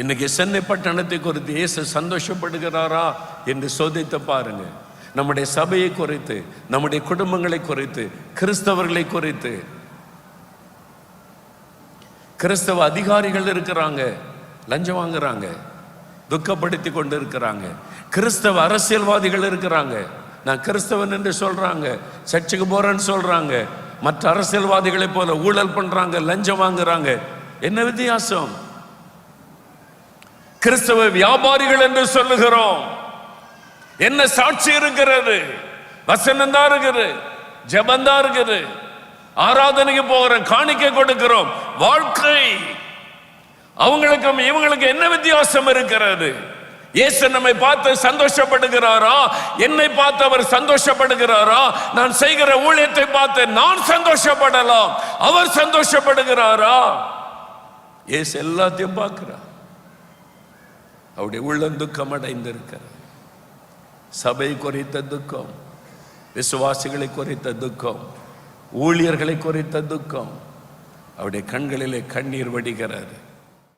இன்னைக்கு சென்னை பட்டணத்தை குறித்து இயேசு சந்தோஷப்படுகிறாரா என்று சோதித்து பாருங்க. நம்முடைய சபையை குறித்து நம்முடைய குடும்பங்களை குறித்து கிறிஸ்தவர்களை குறித்து. கிறிஸ்தவ அதிகாரிகள் இருக்கிறாங்க லஞ்சம் வாங்குறாங்க துக்கப்படுத்தி கொண்டு இருக்கிறாங்க கிறிஸ்தவ அரசியல்வாதிகள் இருக்கிறாங்க நான் கிறிஸ்தவன் என்று சொல்றாங்க சர்ச்சுக்கு போறேன்னு சொல்றாங்க மற்ற அரசியல்வாதிகளை போல ஊழல் பண்றாங்க லஞ்சம் வாங்குறாங்க. என்ன வித்தியாசம்? கிறிஸ்தவ வியாபாரிகள் என்று சொல்லுகிறோம். என்ன சாட்சி இருக்கிறது? வசனம் தான் இருக்குது. ஜபந்தா இருக்குது. ஆராதனைக்கு போகிறோம் காணிக்கை கொடுக்கிறோம். வாழ்க்கை. அவங்களுக்கும் இவங்களுக்கு என்ன வித்தியாசம் இருக்கிறது? இயேசு நம்மை பார்த்து சந்தோஷப்படுகிறாரா? என்னை பார்த்து அவர் சந்தோஷப்படுகிறாரா? நான் செய்கிற ஊழியத்தை பார்த்து நான் சந்தோஷப்படலாம். அவர் சந்தோஷப்படுகிறாரா? இயேசு எல்லாத்தையும் பார்க்கிறார். அவருடைய உள்ளம் துக்கம் அடைந்திருக்கிறார் சபை குறைத்த துக்கம் விசுவாசிகளை குறைத்த துக்கம் ஊழியர்களை குறைத்த துக்கம். அவருடைய கண்களிலே கண்ணீர் வடிகிறது.